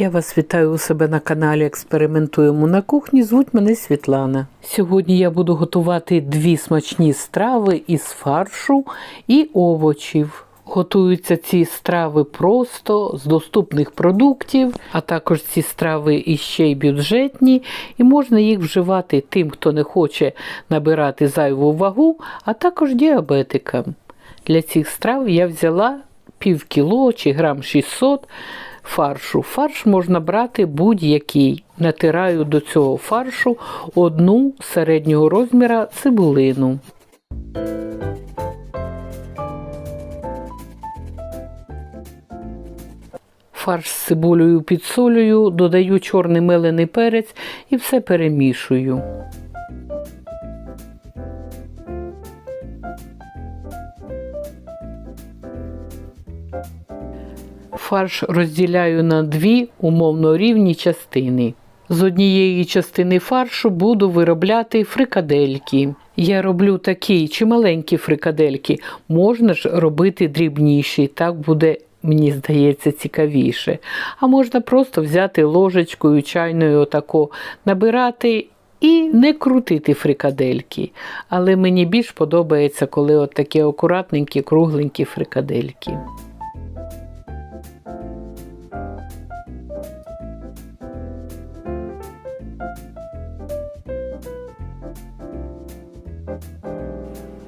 Я вас вітаю у себе на каналі Експериментуємо на кухні. Звуть мене Світлана. Сьогодні я буду готувати дві смачні страви із фаршу і овочів. Готуються ці страви просто з доступних продуктів, а також ці страви іще й бюджетні, і можна їх вживати тим, хто не хоче набирати зайву вагу, а також діабетикам. Для цих страв я взяла пів кіло чи грам 600 фаршу. Фарш можна брати будь-який. Натираю до цього фаршу одну середнього розміра цибулину. Фарш з цибулею підсолюю, додаю чорний мелений перець і все перемішую. Фарш розділяю на дві умовно рівні частини. З однієї частини фаршу буду виробляти фрикадельки. Я роблю такі чи маленькі фрикадельки, можна ж робити дрібніші, так буде, мені здається, цікавіше. А можна просто взяти ложечкою чайною отако набирати і не крутити фрикадельки. Але мені більш подобається, коли от такі акуратненькі, кругленькі фрикадельки.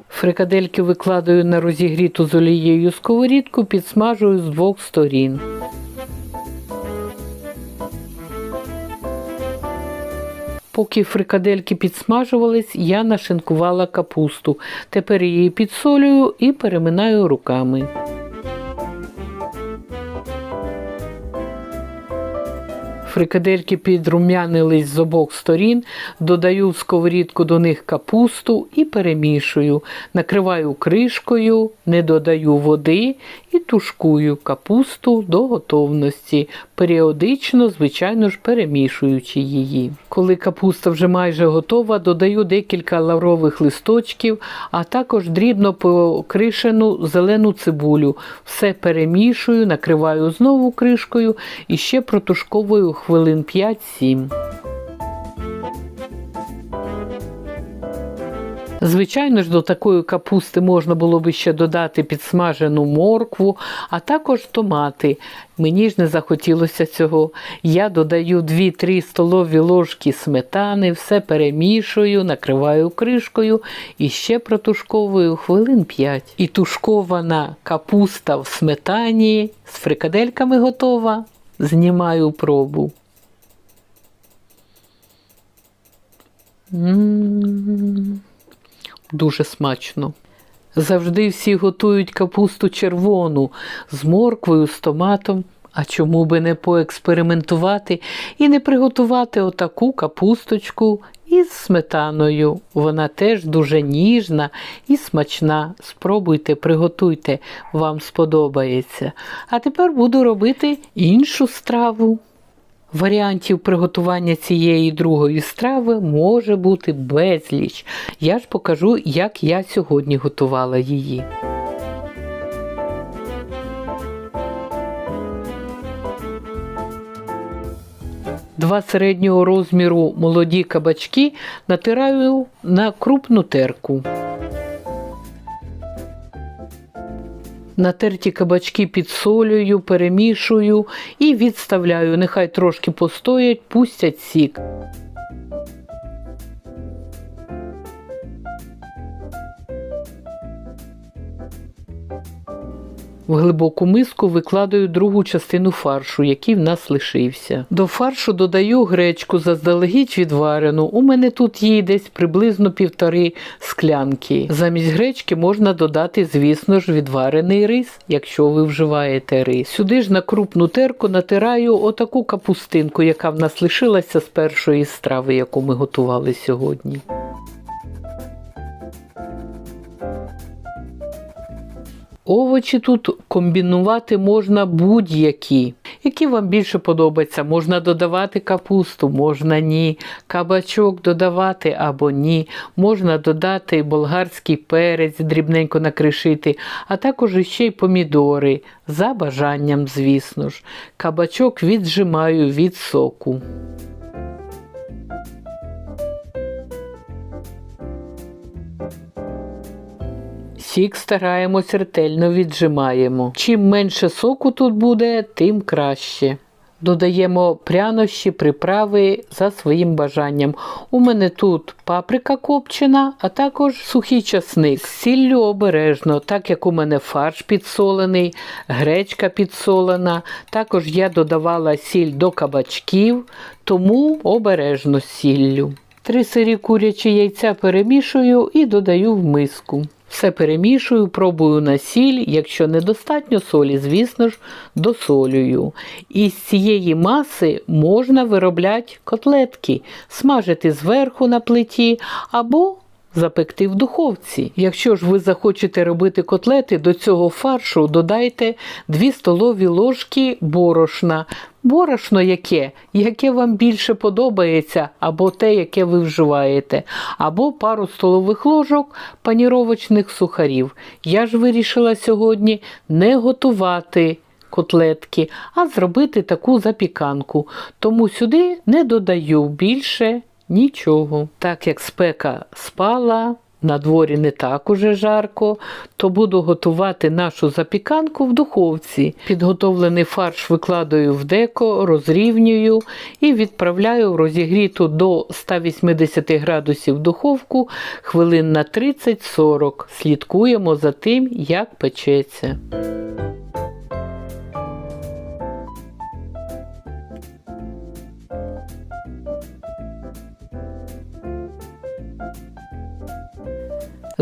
Фрикадельки викладаю на розігріту з олією сковорідку, підсмажую з двох сторін. Поки фрикадельки підсмажувались, я нашинкувала капусту. Тепер її підсолюю і переминаю руками. Фрикадельки підрум'янились з обох сторін, додаю в сковорідку до них капусту і перемішую. Накриваю кришкою, не додаю води і тушкую капусту до готовності, періодично, звичайно ж, перемішуючи її. Коли капуста вже майже готова, додаю декілька лаврових листочків, а також дрібно покришену зелену цибулю. Все перемішую, накриваю знову кришкою і ще протушковую хвилин 5-7. Звичайно ж, до такої капусти можна було би ще додати підсмажену моркву, а також томати. Мені ж не захотілося цього. Я додаю 2-3 столові ложки сметани, все перемішую, накриваю кришкою і ще протушковую хвилин 5. І тушкована капуста в сметані з фрикадельками готова. Знімаю пробу. М-м-м. Дуже смачно. Завжди всі готують капусту червону з морквою, з томатом. А чому би не поекспериментувати і не приготувати отаку капусточку із сметаною? Вона теж дуже ніжна і смачна. Спробуйте, приготуйте, вам сподобається. А тепер буду робити іншу страву. Варіантів приготування цієї другої страви може бути безліч. Я ж покажу, як я сьогодні готувала її. Два середнього розміру молоді кабачки натираю на крупну терку. Натерті кабачки підсолюю, перемішую і відставляю. Нехай трошки постоять, пустять сік. В глибоку миску викладаю другу частину фаршу, який в нас лишився. До фаршу додаю гречку заздалегідь відварену. У мене тут її десь приблизно півтори склянки. Замість гречки можна додати, звісно ж, відварений рис, якщо ви вживаєте рис. Сюди ж на крупну терку натираю отаку капустинку, яка в нас лишилася з першої страви, яку ми готували сьогодні. Овочі тут комбінувати можна будь-які. Які вам більше подобаються. Можна додавати капусту, можна ні. Кабачок додавати або ні. Можна додати болгарський перець, дрібненько накришити, а також ще й помідори. За бажанням, звісно ж. Кабачок віджимаю від соку. Сік стараємось ретельно віджимаємо. Чим менше соку тут буде, тим краще. Додаємо прянощі, приправи за своїм бажанням. У мене тут паприка копчена, а також сухий часник. Сіллю обережно, так як у мене фарш підсолений, гречка підсолена. Також я додавала сіль до кабачків, тому обережно сіллю. Три сирі курячі яйця перемішую і додаю в миску. Все перемішую, пробую на сіль. Якщо недостатньо солі, звісно ж, досолюю. Із цієї маси можна виробляти котлетки, смажити зверху на плиті або запекти в духовці. Якщо ж ви захочете робити котлети, до цього фаршу додайте 2 столові ложки борошна. Борошно яке, яке вам більше подобається, або те, яке ви вживаєте, або пару столових ложок паніровочних сухарів. Я ж вирішила сьогодні не готувати котлетки, а зробити таку запіканку. Тому сюди не додаю більше нічого. Так як спека спала, на дворі не так уже жарко, то буду готувати нашу запіканку в духовці. Підготовлений фарш викладаю в деко, розрівнюю і відправляю в розігріту до 180 градусів духовку хвилин на 30-40. Слідкуємо за тим, як печеться.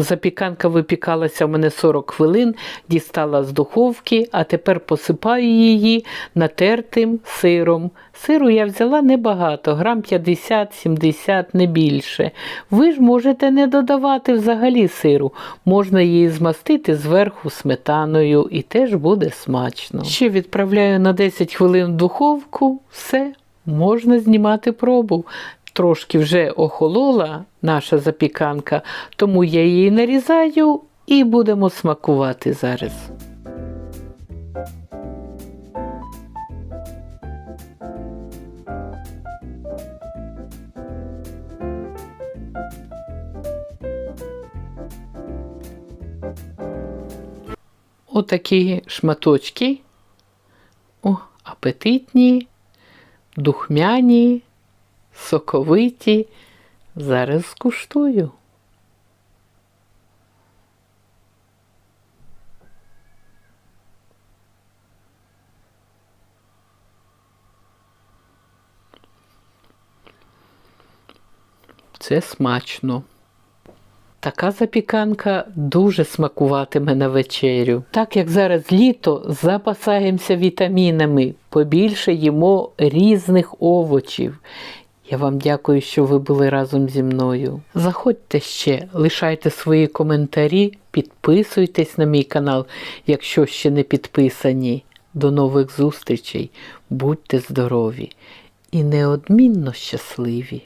Запіканка випікалася в мене 40 хвилин, дістала з духовки, а тепер посипаю її натертим сиром. Сиру я взяла небагато, грам 50-70, не більше. Ви ж можете не додавати взагалі сиру, можна її змастити зверху сметаною і теж буде смачно. Ще відправляю на 10 хвилин в духовку, все, можна знімати пробу. Трошки вже охолола наша запіканка, тому я її нарізаю і будемо смакувати зараз. Отакі шматочки. О, апетитні, духмяні соковиті. Зараз скуштую. Це смачно. Така запіканка дуже смакуватиме на вечерю. Так як зараз літо, запасаємося вітамінами, побільше їмо різних овочів. Я вам дякую, що ви були разом зі мною. Заходьте ще, лишайте свої коментарі, підписуйтесь на мій канал, якщо ще не підписані. До нових зустрічей. Будьте здорові і неодмінно щасливі!